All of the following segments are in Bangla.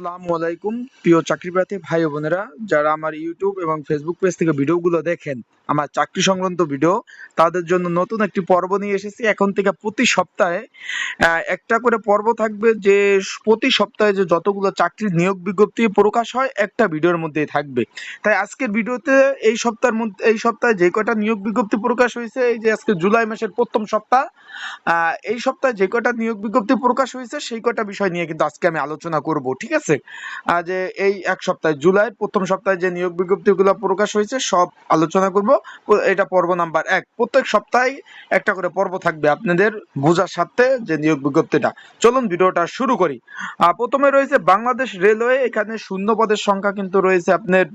আসসালামু আলাইকুম, প্রিয় চাকরি প্রার্থী ভাই বোনেরা, যারা আমার ইউটিউব এবং ফেসবুক পেজ থেকে ভিডিওগুলো দেখেন, আমার চাকরি সংক্রান্ত ভিডিও, তাদের জন্য নতুন একটি পর্ব নিয়ে এসেছি। এখন থেকে প্রতি সপ্তাহে একটা করে পর্ব থাকবে যে প্রতি সপ্তাহে যে যতগুলো চাকরির নিয়োগ বিজ্ঞপ্তি প্রকাশ হয়, একটা ভিডিওর মধ্যেই থাকবে। তাই আজকের ভিডিওতে এই সপ্তাহের মধ্যে, এই সপ্তাহে যে কটা নিয়োগ বিজ্ঞপ্তি প্রকাশ হয়েছে, এই যে আজকে জুলাই মাসের প্রথম সপ্তাহ এই সপ্তাহে যে কটা নিয়োগ বিজ্ঞপ্তি প্রকাশ হয়েছে, সেই কটা বিষয় নিয়ে কিন্তু আজকে আমি আলোচনা করব, ঠিক আছে? আহ, যে এই এক সপ্তাহে জুলাইয়ের প্রথম সপ্তাহে যে নিয়োগ বিজ্ঞপ্তিগুলো প্রকাশ হয়েছে সব আলোচনা করব। এটা পর্ব নাম্বার এক। প্রত্যেক সপ্তাহে একটা করে পর্ব থাকবে আপনাদের বোঝার সাথে যে নিয়োগ বিজ্ঞপ্তিটা। চলুন ভিডিওটা শুরু করি। প্রথমে রয়েছে বাংলাদেশ রেলওয়ে এখানে শূন্য পদের সংখ্যা কিন্তু রয়েছে আপনার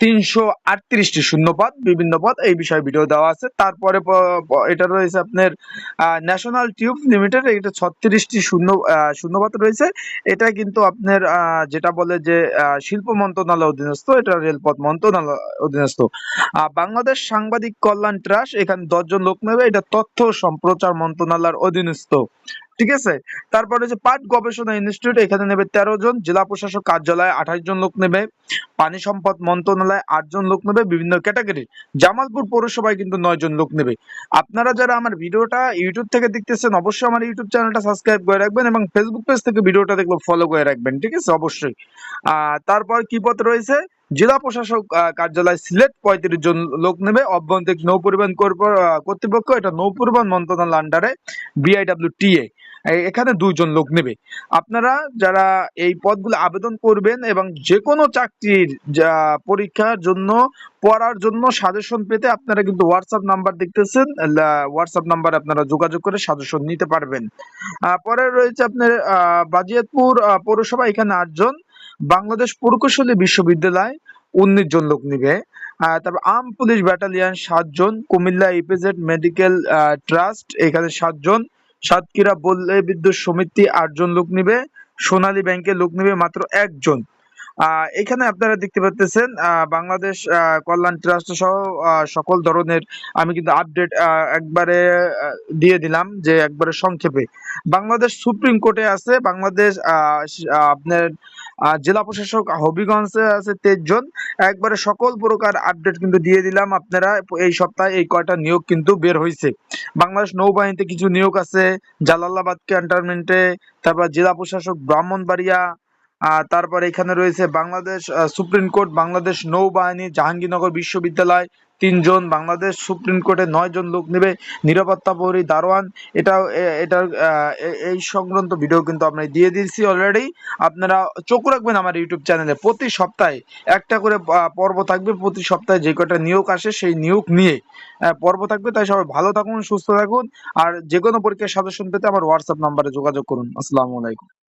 তিনশো আটত্রিশটি শূন্য পদ বিভিন্ন পদ এই বিষয়ে ভিডিও দেওয়া আছে। তারপরে এটা রয়েছে আপনার ন্যাশনাল টিউব লিমিটেড এটা ছত্রিশটি শূন্য শূন্যপদ রয়েছে। এটা কিন্তু আপনার যেটা বলে যে শিল্প মন্ত্রণালয় অধীনস্থ, এটা রেলপথ মন্ত্রণালয় অধীনস্থ। বাংলাদেশ সাংবাদিক কল্যাণ ট্রাস্ট, এখানে দশজন লোক নেবে, এটা তথ্য সম্প্রচার মন্ত্রণালয়ের অধীনস্থ। ঠিক আছে? তারপরে যে পাট গবেষণা ইনস্টিটিউট, এখানে নেবে তেরো জন, জেলা প্রশাসক কার্যালয়ে আঠাশ জন লোক নেবে, পানি সম্পদ মন্ত্রণালয়ে আটজন লোক নেবে, বিভিন্ন ক্যাটাগরি। জামালপুর পৌরসভায় কিন্তু নয় জন লোক নেবে। আপনারা যারা আমার ভিডিওটা ইউটিউব থেকে দেখতেছেন, অবশ্যই আমার ইউটিউব চ্যানেলটা সাবস্ক্রাইব করে রাখবেন এবং ফেসবুক পেজ থেকে ভিডিওটা দেখলে ফলো করে রাখবেন, ঠিক আছে? অবশ্যই। তারপর কি পথ রয়েছে? জেলা প্রশাসক কার্যালয় সিলেট পঁয়ত্রিশ জন লোক নেবে, অভ্যন্তরীণ নৌ পরিবহন কর্তৃপক্ষ, এটা নৌ পরিবহন মন্ত্রণালয় আন্ডারে বিআইডব্লিউ টিএ এখানে দুইজন লোক নেবে। আপনারা যারা এই পদগুলো আবেদন করবেন এবং যে কোনো চাকরির পরীক্ষার জন্য, পড়ার জন্য সাজেশন পেতে আপনারা কিন্তু হোয়াটসঅ্যাপ নাম্বার দেখতেছেন হোয়াটসঅ্যাপ নাম্বার আপনারা যোগাযোগ করে সাজেশন নিতে পারবেন। পরে রয়েছে আপনার বাজিয়াতপুর পৌরসভা, এখানে আটজন। বাংলাদেশ প্রকৌশলী বিশ্ববিদ্যালয়, উনিশ জন লোক নিবে। তারপর আর্ম পুলিশ ব্যাটালিয়ন সাতজন, কুমিল্লা ইপিজেড মেডিকেল ট্রাস্ট, এখানে সাতজন। সাতক্ষীরা বল্লে বিদ্যুৎ সমিতি আটজন লোক নিবে সোনালী ব্যাংকের লোক নিবে মাত্র একজন। এখানে আপনারা দেখতে পাচ্ছেন বাংলাদেশ কল্যাণ ট্রাস্ট সহ সকল ধরনের আমি কিন্তু আপডেট একবারে দিয়ে দিলাম যে একবারে সংক্ষেপে। বাংলাদেশ সুপ্রিম কোর্টে আছে, বাংলাদেশ আপনার জেলা প্রশাসক হবিগঞ্জে আছে তেইশ জন। একবারে সকল প্রকার আপডেট কিন্তু দিয়ে দিলাম আপনারা, এই সপ্তাহে এই কয়টা নিয়োগ কিন্তু বের হয়েছে বাংলাদেশ নৌবাহিনীতে কিছু নিয়োগ আছে জালালাবাদ ক্যান্টনমেন্টে তারপর জেলা প্রশাসক ব্রাহ্মণবাড়িয়া তারপর এখানে রয়েছে বাংলাদেশ সুপ্রিম কোর্ট, বাংলাদেশ নৌবাহিনী, জাহাঙ্গীরনগর বিশ্ববিদ্যালয়, তিনজন বাংলাদেশ সুপ্রিম কোর্টে নয় জন লোক নেবে, নিরাপত্তা প্রহরী দারোয়ান। এটাও, এ- এটার এই সংক্রান্ত ভিডিও কিন্তু আমরা দিয়ে দিয়েছি অলরেডি আপনারা চোখ রাখবেন আমার ইউটিউব চ্যানেলে, প্রতি সপ্তাহে একটা করে পর্ব থাকবে, প্রতি সপ্তাহে যে কটা নিয়োগ আসে সেই নিয়োগ নিয়ে পর্ব থাকবে। তাই সবাই ভালো থাকুন, সুস্থ থাকুন, আর যে কোনো পরীক্ষার সাজেশন পেতে আমার হোয়াটসঅ্যাপ নাম্বারে যোগাযোগ করুন। আসসালামু আলাইকুম।